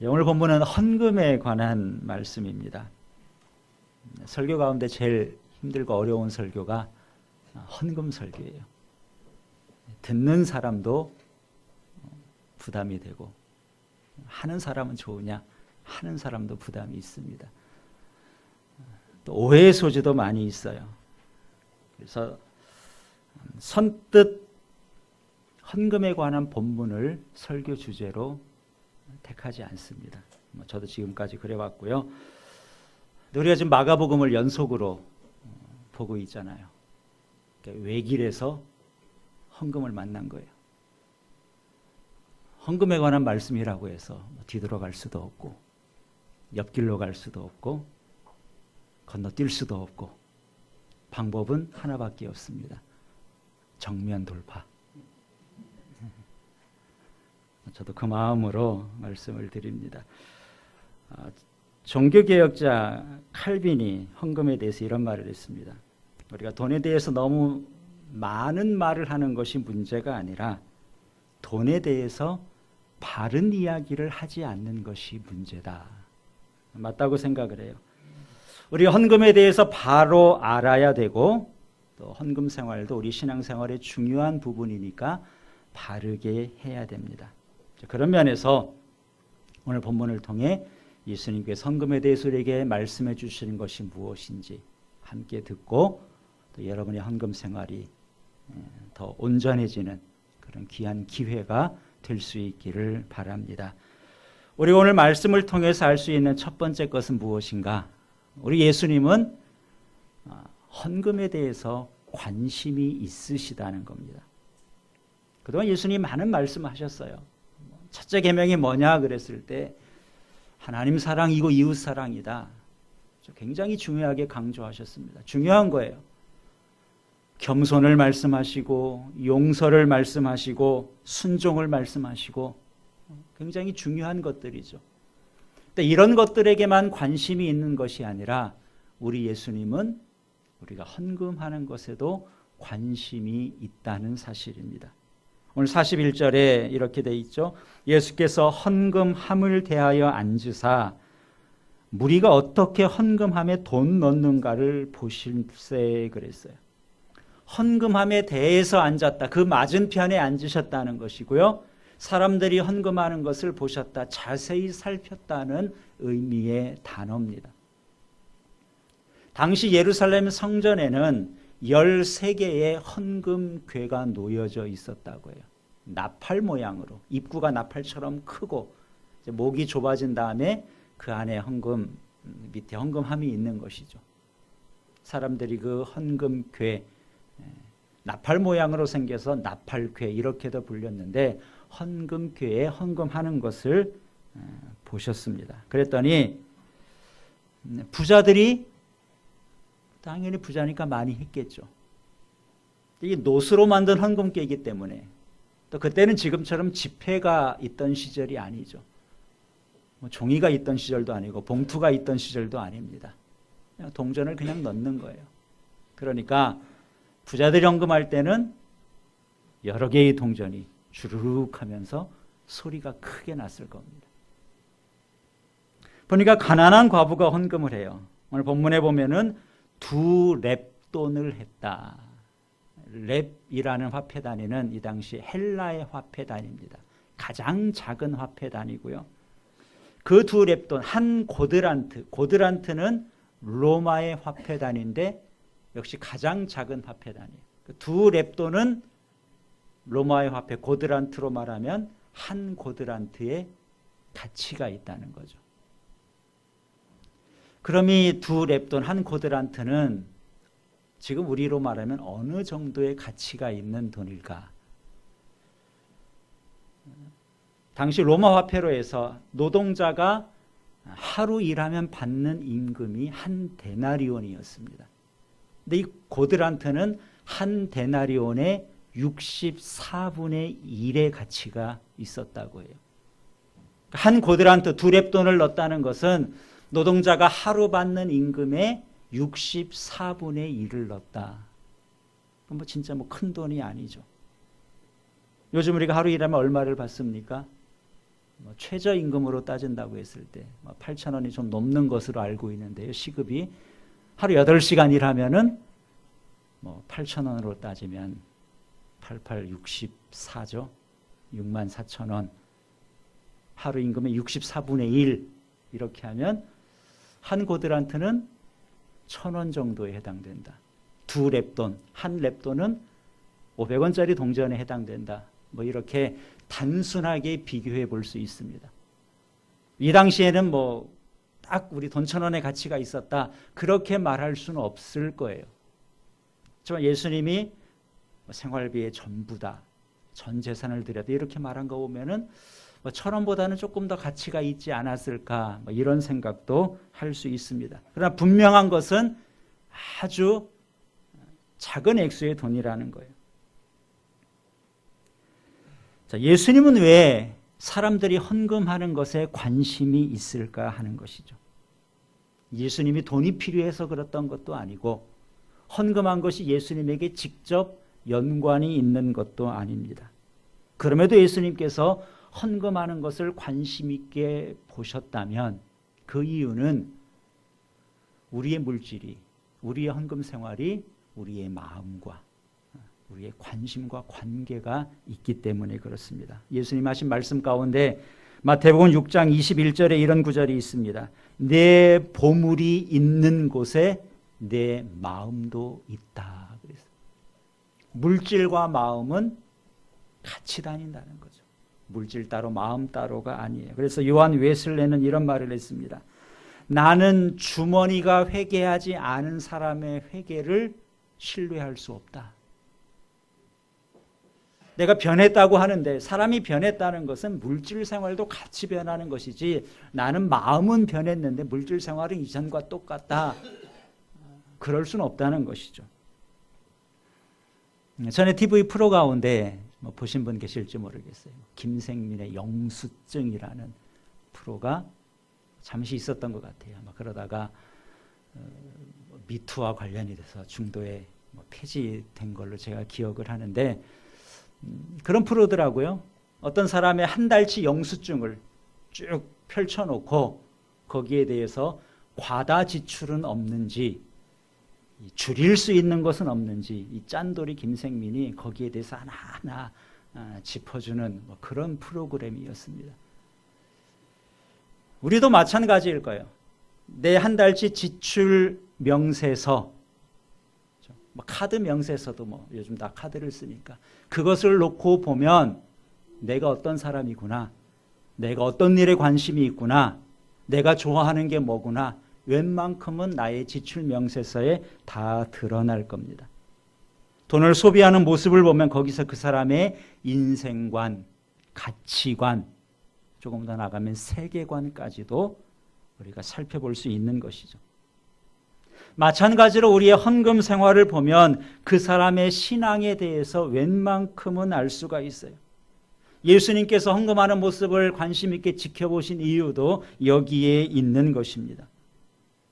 예, 오늘 본문은 헌금에 관한 말씀입니다. 설교 가운데 제일 힘들고 어려운 설교가 헌금 설교예요. 듣는 사람도 부담이 되고 하는 사람은 좋으냐 하는 사람도 부담이 있습니다. 또 오해의 소지도 많이 있어요. 그래서 선뜻 헌금에 관한 본문을 설교 주제로 택하지 않습니다. 뭐 저도 지금까지 그래왔고요. 우리가 지금 마가복음을 연속으로 보고 있잖아요. 그러니까 외길에서 헌금을 만난 거예요. 헌금에 관한 말씀이라고 해서 뭐 뒤돌아갈 수도 없고 옆길로 갈 수도 없고 건너뛸 수도 없고 방법은 하나밖에 없습니다. 정면 돌파. 저도 그 마음으로 말씀을 드립니다. 아, 종교개혁자 칼빈이 헌금에 대해서 이런 말을 했습니다. 우리가 돈에 대해서 너무 많은 말을 하는 것이 문제가 아니라 돈에 대해서 바른 이야기를 하지 않는 것이 문제다. 맞다고 생각을 해요. 우리 헌금에 대해서 바로 알아야 되고 또 헌금 생활도 우리 신앙 생활의 중요한 부분이니까 바르게 해야 됩니다. 그런 면에서 오늘 본문을 통해 예수님께 헌금에 대해서 우리에게 말씀해 주시는 것이 무엇인지 함께 듣고 또 여러분의 헌금 생활이 더 온전해지는 그런 귀한 기회가 될 수 있기를 바랍니다. 우리 오늘 말씀을 통해서 알 수 있는 첫 번째 것은 무엇인가? 우리 예수님은 헌금에 대해서 관심이 있으시다는 겁니다. 그동안 예수님 많은 말씀하셨어요. 첫째 계명이 뭐냐 그랬을 때 하나님 사랑이고 이웃 사랑이다. 굉장히 중요하게 강조하셨습니다. 중요한 거예요. 겸손을 말씀하시고 용서를 말씀하시고 순종을 말씀하시고 굉장히 중요한 것들이죠. 근데 이런 것들에게만 관심이 있는 것이 아니라 우리 예수님은 우리가 헌금하는 것에도 관심이 있다는 사실입니다. 오늘 41절에 이렇게 돼 있죠. 예수께서 헌금함을 대하여 앉으사 무리가 어떻게 헌금함에 돈 넣는가를 보실세 그랬어요. 헌금함에 대해서 앉았다. 그 맞은편에 앉으셨다는 것이고요. 사람들이 헌금하는 것을 보셨다. 자세히 살폈다는 의미의 단어입니다. 당시 예루살렘 성전에는 13개의 헌금궤가 놓여져 있었다고 해요. 나팔 모양으로 입구가 나팔처럼 크고 목이 좁아진 다음에 그 안에 헌금 밑에 헌금함이 있는 것이죠. 사람들이 그 헌금궤 나팔 모양으로 생겨서 나팔궤 이렇게도 불렸는데 헌금궤에 헌금하는 것을 보셨습니다. 그랬더니 부자들이 당연히 부자니까 많이 했겠죠. 이게 노스로 만든 헌금궤이기 때문에 또 그때는 지금처럼 지폐가 있던 시절이 아니죠. 뭐 종이가 있던 시절도 아니고 봉투가 있던 시절도 아닙니다. 그냥 동전을 그냥 넣는 거예요. 그러니까 부자들이 헌금할 때는 여러 개의 동전이 주르륵 하면서 소리가 크게 났을 겁니다. 보니까 가난한 과부가 헌금을 해요. 오늘 본문에 보면은 두 랩돈을 했다. 랩이라는 화폐 단위는 이 당시 헬라의 화폐 단위입니다. 가장 작은 화폐 단위고요. 그 두 랩돈 한 고드란트, 고드란트는 로마의 화폐 단위인데 역시 가장 작은 화폐 단위. 그두 랩돈은 로마의 화폐 고드란트로 말하면 한 고드란트의 가치가 있다는 거죠. 그럼 이 두 랩돈 한 고드란트는 지금 우리로 말하면 어느 정도의 가치가 있는 돈일까? 당시 로마 화폐로 해서 노동자가 하루 일하면 받는 임금이 한 데나리온이었습니다. 근데 이 고드란트는 한 데나리온의 64분의 1의 가치가 있었다고 해요. 한 고드란트 두 랩돈을 넣었다는 것은 노동자가 하루 받는 임금의 64분의 1을 넣었다. 뭐 진짜 뭐 큰 돈이 아니죠. 요즘 우리가 하루 일하면 얼마를 받습니까? 뭐 최저임금으로 따진다고 했을 때 8천 원이 좀 넘는 것으로 알고 있는데요. 시급이 하루 8시간 일하면은 뭐 8천 원으로 따지면 88 64죠. 6만 4천 원. 하루 임금의 64분의 1 이렇게 하면 한 고들한테는 천 원 정도에 해당된다. 두 랩돈, 한 랩돈은 500원짜리 동전에 해당된다. 뭐 이렇게 단순하게 비교해 볼 수 있습니다. 이 당시에는 뭐 딱 우리 돈 천 원의 가치가 있었다. 그렇게 말할 수는 없을 거예요. 하지만 예수님이 뭐 생활비의 전부다. 전 재산을 드려도 이렇게 말한 거 보면은 뭐천 원보다는 조금 더 가치가 있지 않았을까 뭐 이런 생각도 할 수 있습니다. 그러나 분명한 것은 아주 작은 액수의 돈이라는 거예요. 자, 예수님은 왜 사람들이 헌금하는 것에 관심이 있을까 하는 것이죠. 예수님이 돈이 필요해서 그랬던 것도 아니고 헌금한 것이 예수님에게 직접 연관이 있는 것도 아닙니다. 그럼에도 예수님께서 헌금하는 것을 관심 있게 보셨다면 그 이유는 우리의 물질이 우리의 헌금 생활이 우리의 마음과 우리의 관심과 관계가 있기 때문에 그렇습니다. 예수님 하신 말씀 가운데 마태복음 6장 21절에 이런 구절이 있습니다. 내 보물이 있는 곳에 내 마음도 있다. 그래서 물질과 마음은 같이 다닌다는 거죠. 물질 따로 마음 따로가 아니에요. 그래서 요한 웨슬레는 이런 말을 했습니다. 나는 주머니가 회개하지 않은 사람의 회개를 신뢰할 수 없다. 내가 변했다고 하는데 사람이 변했다는 것은 물질 생활도 같이 변하는 것이지 나는 마음은 변했는데 물질 생활은 이전과 똑같다. 그럴 수는 없다는 것이죠. 전에 TV 프로 가운데 뭐 보신 분 계실지 모르겠어요. 김생민의 영수증이라는 프로가 잠시 있었던 것 같아요. 막 그러다가 어, 미투와 관련이 돼서 중도에 뭐 폐지된 걸로 제가 기억을 하는데 음, 그런 프로더라고요. 어떤 사람의 한 달치 영수증을 쭉 펼쳐놓고 거기에 대해서 과다 지출은 없는지 줄일 수 있는 것은 없는지 이 짠돌이 김생민이 거기에 대해서 하나하나 아, 짚어주는 뭐 그런 프로그램이었습니다. 우리도 마찬가지일 거예요. 내 한 달치 지출 명세서, 뭐 카드 명세서도 뭐 요즘 다 카드를 쓰니까 그것을 놓고 보면 내가 어떤 사람이구나, 내가 어떤 일에 관심이 있구나, 내가 좋아하는 게 뭐구나, 웬만큼은 나의 지출 명세서에 다 드러날 겁니다. 돈을 소비하는 모습을 보면 거기서 그 사람의 인생관, 가치관, 조금 더 나가면 세계관까지도 우리가 살펴볼 수 있는 것이죠. 마찬가지로 우리의 헌금 생활을 보면 그 사람의 신앙에 대해서 웬만큼은 알 수가 있어요. 예수님께서 헌금하는 모습을 관심 있게 지켜보신 이유도 여기에 있는 것입니다.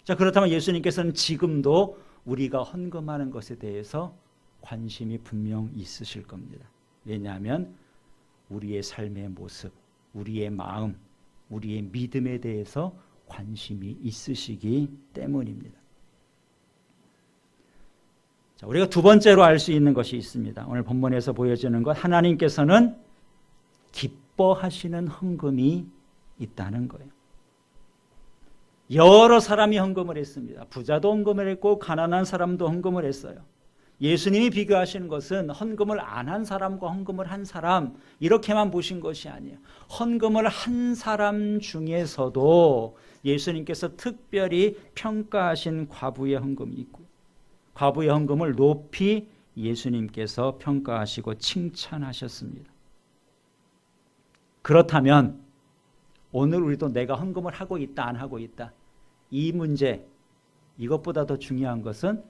자, 그렇다면 예수님께서는 지금도 우리가 헌금하는 것에 대해서 관심이 분명 있으실 겁니다. 왜냐하면 우리의 삶의 모습, 우리의 마음, 우리의 믿음에 대해서 관심이 있으시기 때문입니다. 자, 우리가 두 번째로 알 수 있는 것이 있습니다. 오늘 본문에서 보여지는 것, 하나님께서는 기뻐하시는 헌금이 있다는 거예요. 여러 사람이 헌금을 했습니다. 부자도 헌금을 했고 가난한 사람도 헌금을 했어요. 예수님이 비교하시는 것은 헌금을 안 한 사람과 헌금을 한 사람 이렇게만 보신 것이 아니에요. 헌금을 한 사람 중에서도 예수님께서 특별히 평가하신 과부의 헌금이 있고 과부의 헌금을 높이 예수님께서 평가하시고 칭찬하셨습니다. 그렇다면 오늘 우리도 내가 헌금을 하고 있다 안 하고 있다 이 문제 이것보다 더 중요한 것은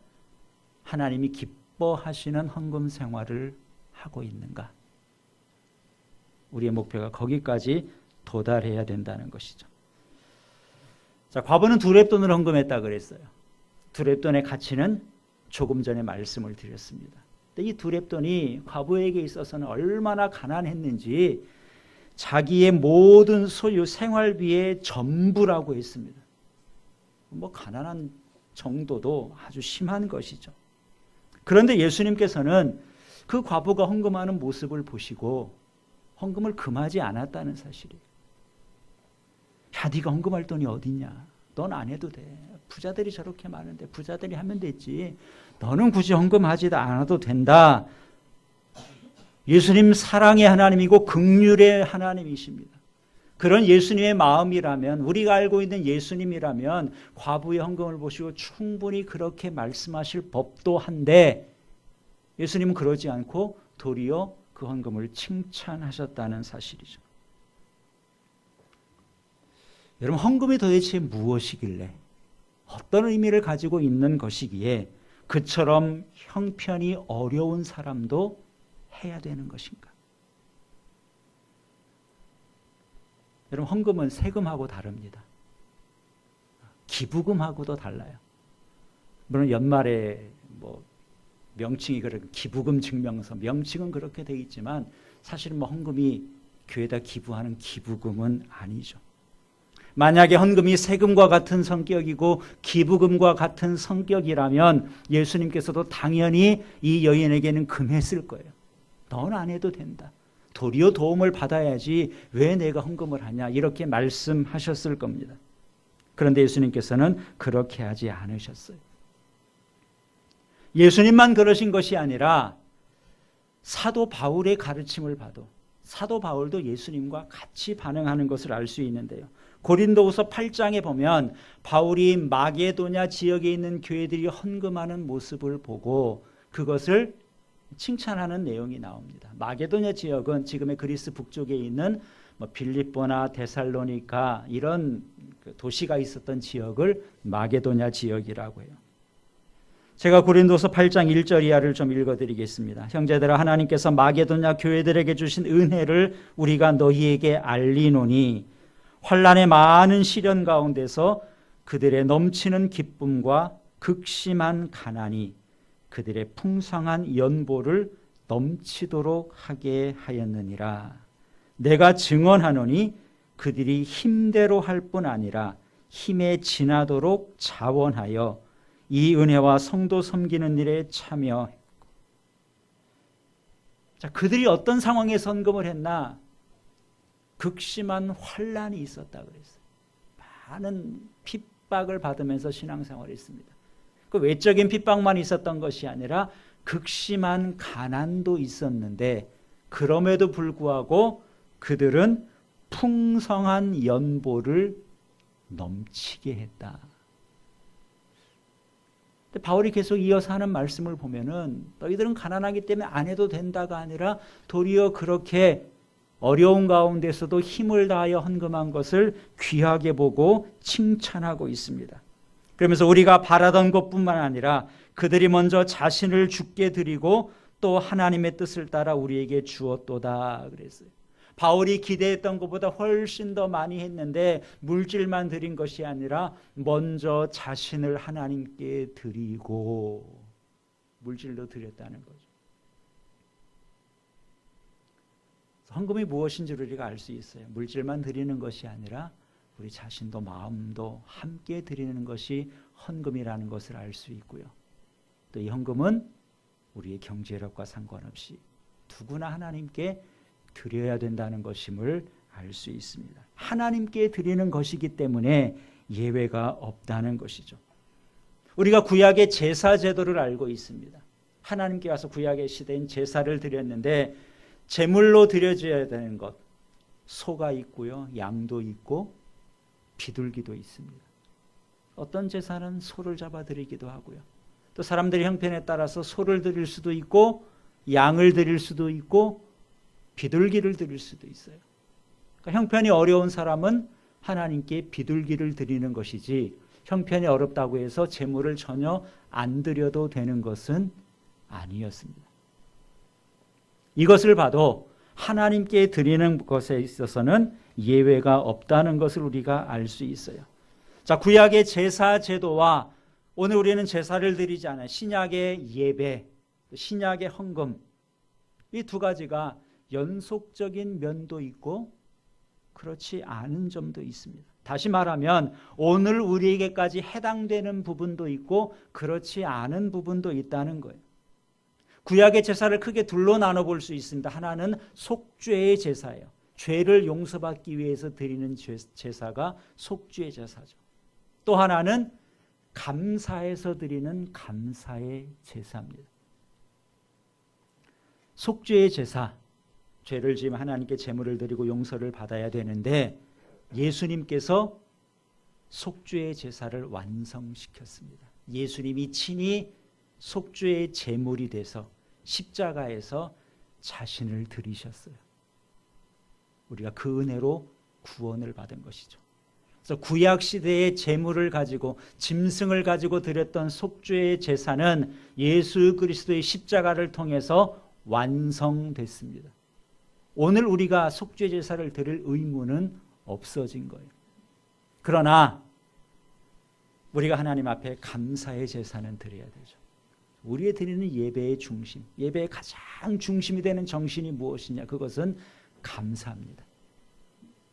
하나님이 기뻐하시는 헌금 생활을 하고 있는가? 우리의 목표가 거기까지 도달해야 된다는 것이죠. 자, 과부는 두 랩돈을 헌금했다 그랬어요. 두 랩돈의 가치는 조금 전에 말씀을 드렸습니다. 이 두 랩돈이 과부에게 있어서는 얼마나 가난했는지 자기의 모든 소유 생활비의 전부라고 했습니다. 뭐 가난한 정도도 아주 심한 것이죠. 그런데 예수님께서는 그 과부가 헌금하는 모습을 보시고 헌금을 금하지 않았다는 사실이에요. 야, 네가 헌금할 돈이 어딨냐? 넌 안 해도 돼. 부자들이 저렇게 많은데 부자들이 하면 됐지. 너는 굳이 헌금하지도 않아도 된다. 예수님 사랑의 하나님이고 극률의 하나님이십니다. 그런 예수님의 마음이라면 우리가 알고 있는 예수님이라면 과부의 헌금을 보시고 충분히 그렇게 말씀하실 법도 한데 예수님은 그러지 않고 도리어 그 헌금을 칭찬하셨다는 사실이죠. 여러분 헌금이 도대체 무엇이길래 어떤 의미를 가지고 있는 것이기에 그처럼 형편이 어려운 사람도 해야 되는 것인가? 여러분 헌금은 세금하고 다릅니다. 기부금하고도 달라요. 물론 연말에 뭐 명칭이 그런 기부금 증명서 명칭은 그렇게 돼 있지만 사실은 뭐 헌금이 교회에다 기부하는 기부금은 아니죠. 만약에 헌금이 세금과 같은 성격이고 기부금과 같은 성격이라면 예수님께서도 당연히 이 여인에게는 금했을 거예요. 넌 안 해도 된다. 도리어 도움을 받아야지 왜 내가 헌금을 하냐 이렇게 말씀하셨을 겁니다. 그런데 예수님께서는 그렇게 하지 않으셨어요. 예수님만 그러신 것이 아니라 사도 바울의 가르침을 봐도 사도 바울도 예수님과 같이 반응하는 것을 알 수 있는데요. 고린도후서 8장에 보면 바울이 마게도냐 지역에 있는 교회들이 헌금하는 모습을 보고 그것을 칭찬하는 내용이 나옵니다. 마게도냐 지역은 지금의 그리스 북쪽에 있는 뭐 빌립보나 데살로니카 이런 그 도시가 있었던 지역을 마게도냐 지역이라고 해요. 제가 고린도서 8장 1절 이하를 좀 읽어드리겠습니다. 형제들아 하나님께서 마게도냐 교회들에게 주신 은혜를 우리가 너희에게 알리노니 환란의 많은 시련 가운데서 그들의 넘치는 기쁨과 극심한 가난이 그들의 풍성한 연보를 넘치도록 하게 하였느니라. 내가 증언하노니 그들이 힘대로 할 뿐 아니라 힘에 지나도록 자원하여 이 은혜와 성도 섬기는 일에 참여했고. 자, 그들이 어떤 상황에 선금을 했나? 극심한 환란이 있었다 그랬어요. 많은 핍박을 받으면서 신앙생활을 했습니다. 그 외적인 핍박만 있었던 것이 아니라 극심한 가난도 있었는데 그럼에도 불구하고 그들은 풍성한 연보를 넘치게 했다. 바울이 계속 이어서 하는 말씀을 보면은 너희들은 가난하기 때문에 안 해도 된다가 아니라 도리어 그렇게 어려운 가운데서도 힘을 다하여 헌금한 것을 귀하게 보고 칭찬하고 있습니다. 그러면서 우리가 바라던 것뿐만 아니라 그들이 먼저 자신을 죽게 드리고 또 하나님의 뜻을 따라 우리에게 주었도다 그랬어요. 바울이 기대했던 것보다 훨씬 더 많이 했는데 물질만 드린 것이 아니라 먼저 자신을 하나님께 드리고 물질로 드렸다는 거죠. 헌금이 무엇인지 우리가 알 수 있어요. 물질만 드리는 것이 아니라 우리 자신도 마음도 함께 드리는 것이 헌금이라는 것을 알 수 있고요. 또 이 헌금은 우리의 경제력과 상관없이 누구나 하나님께 드려야 된다는 것임을 알 수 있습니다. 하나님께 드리는 것이기 때문에 예외가 없다는 것이죠. 우리가 구약의 제사 제도를 알고 있습니다. 하나님께 와서 구약의 시대인 제사를 드렸는데 제물로 드려져야 되는 것 소가 있고요, 양도 있고 비둘기도 있습니다. 어떤 제사는 소를 잡아 드리기도 하고요. 또 사람들의 형편에 따라서 소를 드릴 수도 있고 양을 드릴 수도 있고 비둘기를 드릴 수도 있어요. 그러니까 형편이 어려운 사람은 하나님께 비둘기를 드리는 것이지 형편이 어렵다고 해서 제물을 전혀 안 드려도 되는 것은 아니었습니다. 이것을 봐도 하나님께 드리는 것에 있어서는 예외가 없다는 것을 우리가 알 수 있어요. 자, 구약의 제사 제도와 오늘 우리는 제사를 드리지 않아요. 신약의 예배, 신약의 헌금 이 두 가지가 연속적인 면도 있고 그렇지 않은 점도 있습니다. 다시 말하면 오늘 우리에게까지 해당되는 부분도 있고 그렇지 않은 부분도 있다는 거예요. 구약의 제사를 크게 둘로 나눠 볼 수 있습니다. 하나는 속죄의 제사예요. 죄를 용서받기 위해서 드리는 제사가 속죄의 제사죠. 또 하나는 감사해서 드리는 감사의 제사입니다. 속죄의 제사, 죄를 지으면 하나님께 제물을 드리고 용서를 받아야 되는데 예수님께서 속죄의 제사를 완성시켰습니다. 예수님이 친히 속죄의 제물이 돼서 십자가에서 자신을 드리셨어요. 우리가 그 은혜로 구원을 받은 것이죠. 그래서 구약 시대의 제물을 가지고 짐승을 가지고 드렸던 속죄의 제사는 예수 그리스도의 십자가를 통해서 완성됐습니다. 오늘 우리가 속죄 제사를 드릴 의무는 없어진 거예요. 그러나 우리가 하나님 앞에 감사의 제사는 드려야 되죠. 우리의 드리는 예배의 중심, 예배의 가장 중심이 되는 정신이 무엇이냐? 그것은 감사입니다.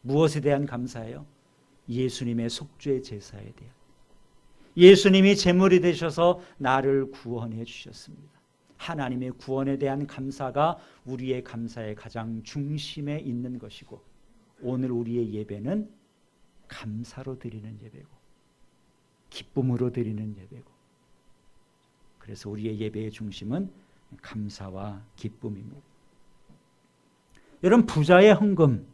무엇에 대한 감사예요? 예수님의 속죄 제사에 대한. 예수님이 제물이 되셔서 나를 구원해 주셨습니다. 하나님의 구원에 대한 감사가 우리의 감사의 가장 중심에 있는 것이고 오늘 우리의 예배는 감사로 드리는 예배고 기쁨으로 드리는 예배고 그래서 우리의 예배의 중심은 감사와 기쁨입니다. 여러분 부자의 헌금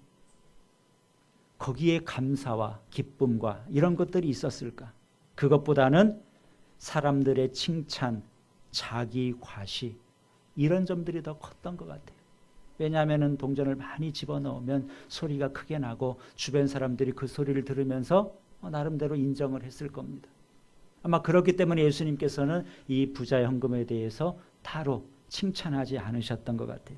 거기에 감사와 기쁨과 이런 것들이 있었을까? 그것보다는 사람들의 칭찬, 자기 과시 이런 점들이 더 컸던 것 같아요. 왜냐하면 동전을 많이 집어넣으면 소리가 크게 나고 주변 사람들이 그 소리를 들으면서 어, 나름대로 인정을 했을 겁니다. 아마 그렇기 때문에 예수님께서는 이 부자의 헌금에 대해서 따로 칭찬하지 않으셨던 것 같아요.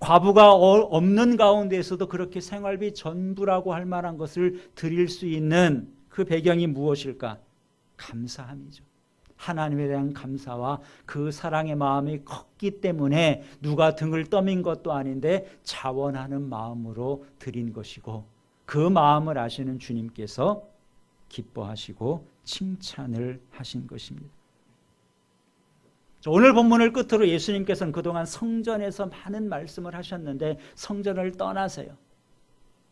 과부가 어, 없는 가운데에서도 그렇게 생활비 전부라고 할 만한 것을 드릴 수 있는 그 배경이 무엇일까? 감사함이죠. 하나님에 대한 감사와 그 사랑의 마음이 컸기 때문에 누가 등을 떠민 것도 아닌데 자원하는 마음으로 드린 것이고 그 마음을 아시는 주님께서 기뻐하시고 칭찬을 하신 것입니다. 오늘 본문을 끝으로 예수님께서는 그동안 성전에서 많은 말씀을 하셨는데 성전을 떠나세요.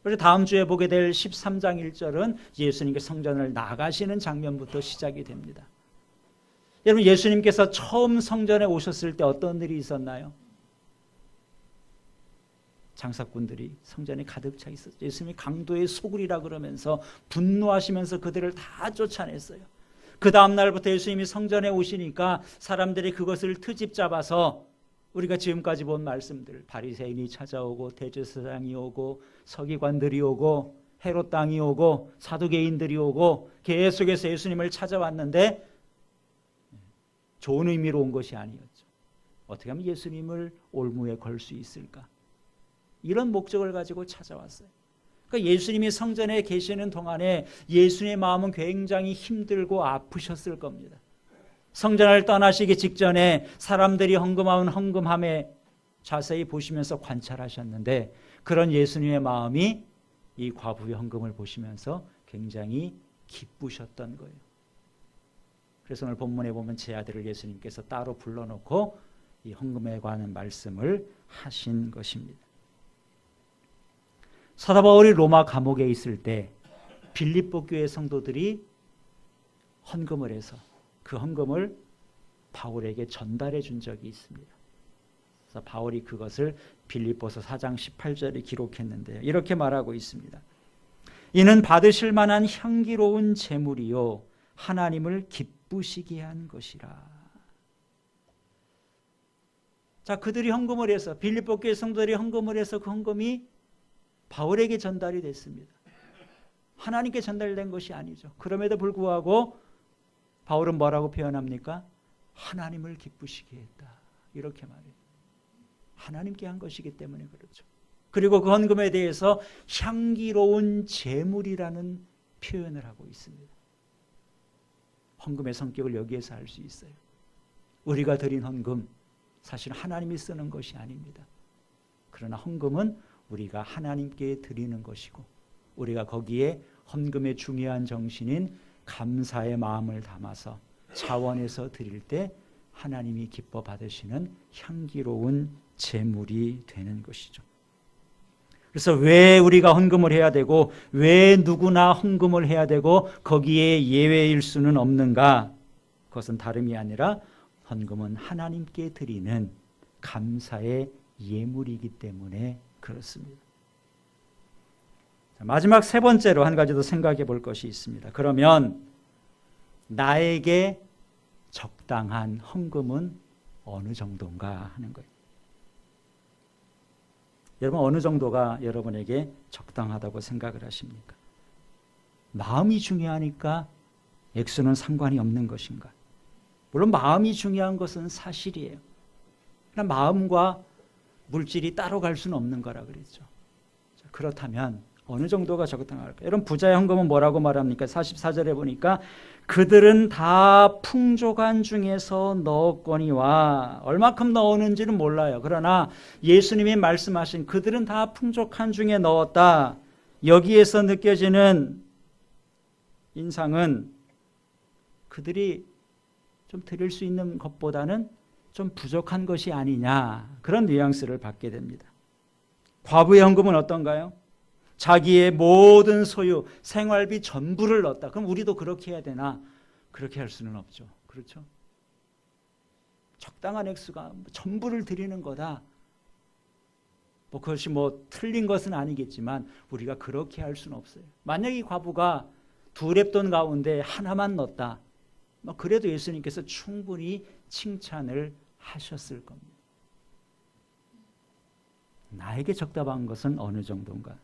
그래서 다음 주에 보게 될 13장 1절은 예수님께 성전을 나가시는 장면부터 시작이 됩니다. 여러분 예수님께서 처음 성전에 오셨을 때 어떤 일이 있었나요? 장사꾼들이 성전에 가득 차 있었죠. 예수님이 강도의 소굴이라 그러면서 분노하시면서 그들을 다 쫓아냈어요. 그 다음 날부터 예수님이 성전에 오시니까 사람들이 그것을 트집 잡아서 우리가 지금까지 본 말씀들 바리새인이 찾아오고 대제사장이 오고 서기관들이 오고 헤롯 땅이 오고 사두개인들이 오고 계속해서 예수님을 찾아왔는데 좋은 의미로 온 것이 아니었죠. 어떻게 하면 예수님을 올무에 걸 수 있을까? 이런 목적을 가지고 찾아왔어요. 그러니까 예수님이 성전에 계시는 동안에 예수님의 마음은 굉장히 힘들고 아프셨을 겁니다. 성전을 떠나시기 직전에 사람들이 헌금하는 헌금함에 자세히 보시면서 관찰하셨는데 그런 예수님의 마음이 이 과부의 헌금을 보시면서 굉장히 기쁘셨던 거예요. 그래서 오늘 본문에 보면 제 아들을 예수님께서 따로 불러놓고 이 헌금에 관한 말씀을 하신 것입니다. 사도 바울이 로마 감옥에 있을 때 빌립보 교회 성도들이 헌금을 해서 그 헌금을 바울에게 전달해 준 적이 있습니다. 그래서 바울이 그것을 빌립보서 4장 18절에 기록했는데요. 이렇게 말하고 있습니다. 이는 받으실 만한 향기로운 제물이요 하나님을 기쁘 기쁘시게 한 것이라. 자, 그들이 헌금을 해서 빌립보 교회 성도들이 헌금을 해서 그 헌금이 바울에게 전달이 됐습니다. 하나님께 전달된 것이 아니죠. 그럼에도 불구하고 바울은 뭐라고 표현합니까? 하나님을 기쁘시게 했다. 이렇게 말해요. 하나님께 한 것이기 때문에 그렇죠. 그리고 그 헌금에 대해서 향기로운 제물이라는 표현을 하고 있습니다. 헌금의 성격을 여기에서 알 수 있어요. 우리가 드린 헌금 사실 하나님이 쓰는 것이 아닙니다. 그러나 헌금은 우리가 하나님께 드리는 것이고 우리가 거기에 헌금의 중요한 정신인 감사의 마음을 담아서 차원에서 드릴 때 하나님이 기뻐 받으시는 향기로운 제물이 되는 것이죠. 그래서 왜 우리가 헌금을 해야 되고 왜 누구나 헌금을 해야 되고 거기에 예외일 수는 없는가? 그것은 다름이 아니라 헌금은 하나님께 드리는 감사의 예물이기 때문에 그렇습니다. 마지막 세 번째로 한 가지 더 생각해 볼 것이 있습니다. 그러면 나에게 적당한 헌금은 어느 정도인가 하는 거예요. 여러분 어느 정도가 여러분에게 적당하다고 생각을 하십니까? 마음이 중요하니까 액수는 상관이 없는 것인가? 물론 마음이 중요한 것은 사실이에요. 그러나 마음과 물질이 따로 갈 수는 없는 거라 그랬죠. 그렇다면 어느 정도가 적당할까? 여러분 부자의 헌금은 뭐라고 말합니까? 44절에 보니까 그들은 다 풍족한 중에서 넣었거니와 얼마큼 넣었는지는 몰라요. 그러나 예수님이 말씀하신 그들은 다 풍족한 중에 넣었다. 여기에서 느껴지는 인상은 그들이 좀 드릴 수 있는 것보다는 좀 부족한 것이 아니냐 그런 뉘앙스를 받게 됩니다. 과부의 헌금은 어떤가요? 자기의 모든 소유, 생활비 전부를 넣었다. 그럼 우리도 그렇게 해야 되나? 그렇게 할 수는 없죠. 그렇죠? 적당한 액수가 전부를 드리는 거다. 뭐 그것이 뭐 틀린 것은 아니겠지만 우리가 그렇게 할 수는 없어요. 만약 이 과부가 두 랩돈 가운데 하나만 넣었다. 뭐 그래도 예수님께서 충분히 칭찬을 하셨을 겁니다. 나에게 적답한 것은 어느 정도인가?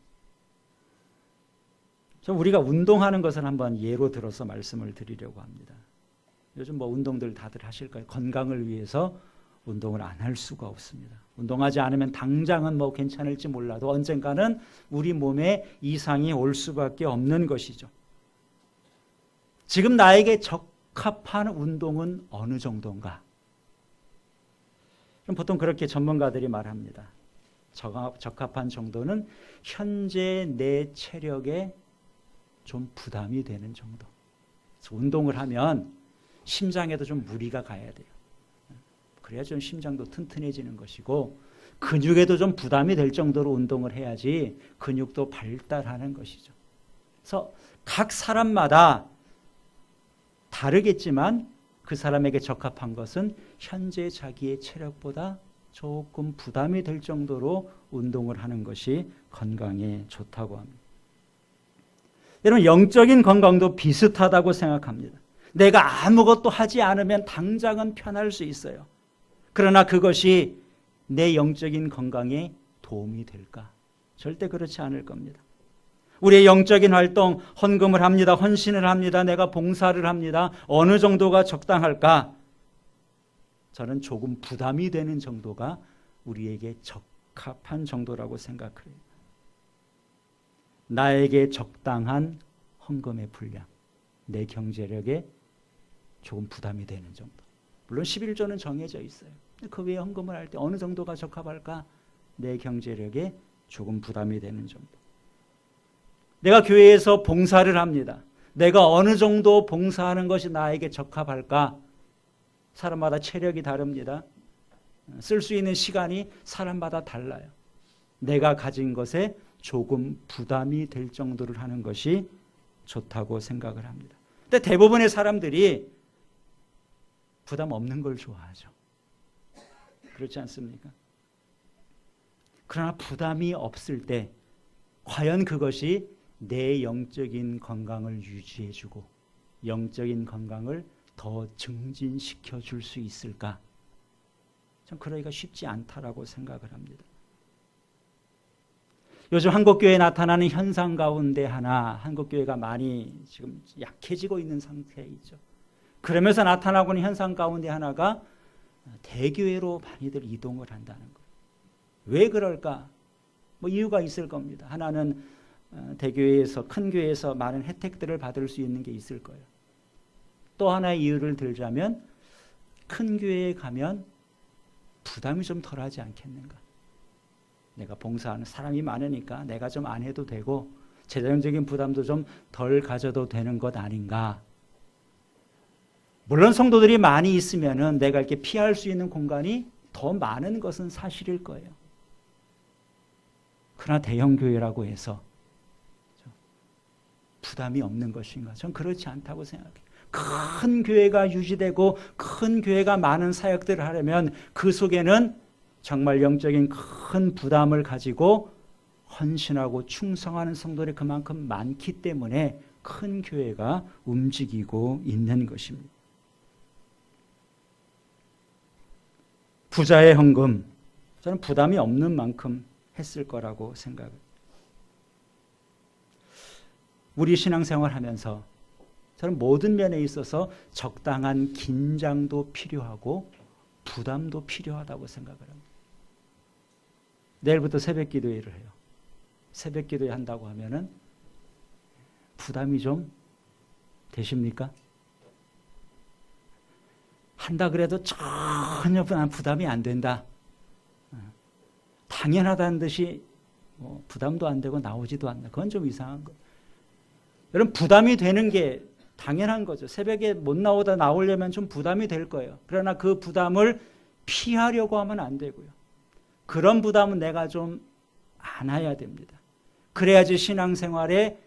우리가 운동하는 것을 한번 예로 들어서 말씀을 드리려고 합니다. 요즘 뭐 운동들 다들 하실까요? 건강을 위해서 운동을 안 할 수가 없습니다. 운동하지 않으면 당장은 뭐 괜찮을지 몰라도 언젠가는 우리 몸에 이상이 올 수밖에 없는 것이죠. 지금 나에게 적 합한 운동은 어느 정도인가? 보통 그렇게 전문가들이 말합니다. 적합한 정도는 현재 내 체력에 좀 부담이 되는 정도. 운동을 하면 심장에도 좀 무리가 가야 돼요. 그래야 좀 심장도 튼튼해지는 것이고 근육에도 좀 부담이 될 정도로 운동을 해야지 근육도 발달하는 것이죠. 그래서 각 사람마다 다르겠지만 그 사람에게 적합한 것은 현재 자기의 체력보다 조금 부담이 될 정도로 운동을 하는 것이 건강에 좋다고 합니다. 여러분 영적인 건강도 비슷하다고 생각합니다. 내가 아무것도 하지 않으면 당장은 편할 수 있어요. 그러나 그것이 내 영적인 건강에 도움이 될까? 절대 그렇지 않을 겁니다. 우리의 영적인 활동, 헌금을 합니다. 헌신을 합니다. 내가 봉사를 합니다. 어느 정도가 적당할까? 저는 조금 부담이 되는 정도가 우리에게 적합한 정도라고 생각해요. 나에게 적당한 헌금의 분량, 내 경제력에 조금 부담이 되는 정도. 물론 11조는 정해져 있어요. 그 외에 헌금을 할 때 어느 정도가 적합할까? 내 경제력에 조금 부담이 되는 정도. 내가 교회에서 봉사를 합니다. 내가 어느 정도 봉사하는 것이 나에게 적합할까? 사람마다 체력이 다릅니다. 쓸 수 있는 시간이 사람마다 달라요. 내가 가진 것에 조금 부담이 될 정도를 하는 것이 좋다고 생각을 합니다. 근데 대부분의 사람들이 부담 없는 걸 좋아하죠. 그렇지 않습니까? 그러나 부담이 없을 때 과연 그것이 내 영적인 건강을 유지해주고 영적인 건강을 더 증진시켜 줄 수 있을까? 참 그러기가 쉽지 않다라고 생각을 합니다. 요즘 한국교회에 나타나는 현상 가운데 하나, 한국교회가 많이 지금 약해지고 있는 상태에 있죠. 그러면서 나타나고 있는 현상 가운데 하나가 대교회로 많이들 이동을 한다는 거예요. 왜 그럴까? 뭐 이유가 있을 겁니다. 하나는 어, 대교회에서, 큰 교회에서 많은 혜택들을 받을 수 있는 게 있을 거예요. 또 하나의 이유를 들자면, 큰 교회에 가면 부담이 좀 덜하지 않겠는가. 내가 봉사하는 사람이 많으니까 내가 좀 안 해도 되고 재정적인 부담도 좀 덜 가져도 되는 것 아닌가. 물론 성도들이 많이 있으면은 내가 이렇게 피할 수 있는 공간이 더 많은 것은 사실일 거예요. 그러나 대형 교회라고 해서 부담이 없는 것인가? 전 그렇지 않다고 생각해요. 큰 교회가 유지되고 큰 교회가 많은 사역들을 하려면 그 속에는 정말 영적인 큰 부담을 가지고 헌신하고 충성하는 성도들이 그만큼 많기 때문에 큰 교회가 움직이고 있는 것입니다. 부자의 헌금, 저는 부담이 없는 만큼 했을 거라고 생각합니다. 우리 신앙생활 하면서 저는 모든 면에 있어서 적당한 긴장도 필요하고 부담도 필요하다고 생각을 합니다. 내일부터 새벽 기도회를 해요. 새벽 기도회 한다고 하면은 부담이 좀 되십니까? 한다 그래도 전혀 부담이 안 된다. 당연하다는 듯이 뭐 부담도 안 되고 나오지도 않나. 그건 좀 이상한 거. 여러분 부담이 되는 게 당연한 거죠. 새벽에 못 나오다 나오려면 좀 부담이 될 거예요. 그러나 그 부담을 피하려고 하면 안 되고요. 그런 부담은 내가 좀 안아야 됩니다. 그래야지 신앙생활에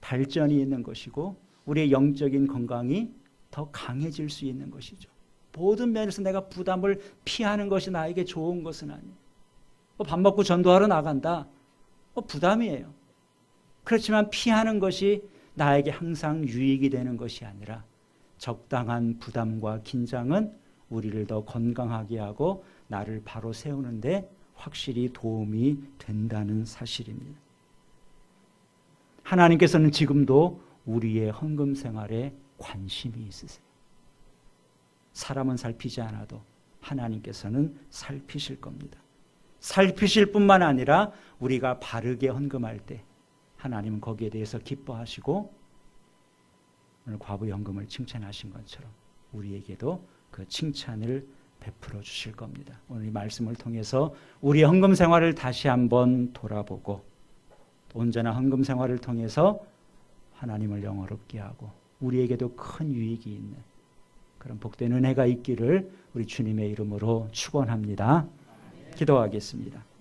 발전이 있는 것이고 우리의 영적인 건강이 더 강해질 수 있는 것이죠. 모든 면에서 내가 부담을 피하는 것이 나에게 좋은 것은 아니에요. 뭐밥 먹고 전도하러 나간다. 뭐 부담이에요. 그렇지만 피하는 것이 나에게 항상 유익이 되는 것이 아니라 적당한 부담과 긴장은 우리를 더 건강하게 하고 나를 바로 세우는데 확실히 도움이 된다는 사실입니다. 하나님께서는 지금도 우리의 헌금 생활에 관심이 있으세요. 사람은 살피지 않아도 하나님께서는 살피실 겁니다. 살피실 뿐만 아니라 우리가 바르게 헌금할 때 하나님은 거기에 대해서 기뻐하시고 오늘 과부 연금을 칭찬하신 것처럼 우리에게도 그 칭찬을 베풀어 주실 겁니다. 오늘 이 말씀을 통해서 우리 헌금 생활을 다시 한번 돌아보고 언제나 헌금 생활을 통해서 하나님을 영어롭게 하고 우리에게도 큰 유익이 있는 그런 복된 은혜가 있기를 우리 주님의 이름으로 축원합니다. 기도하겠습니다.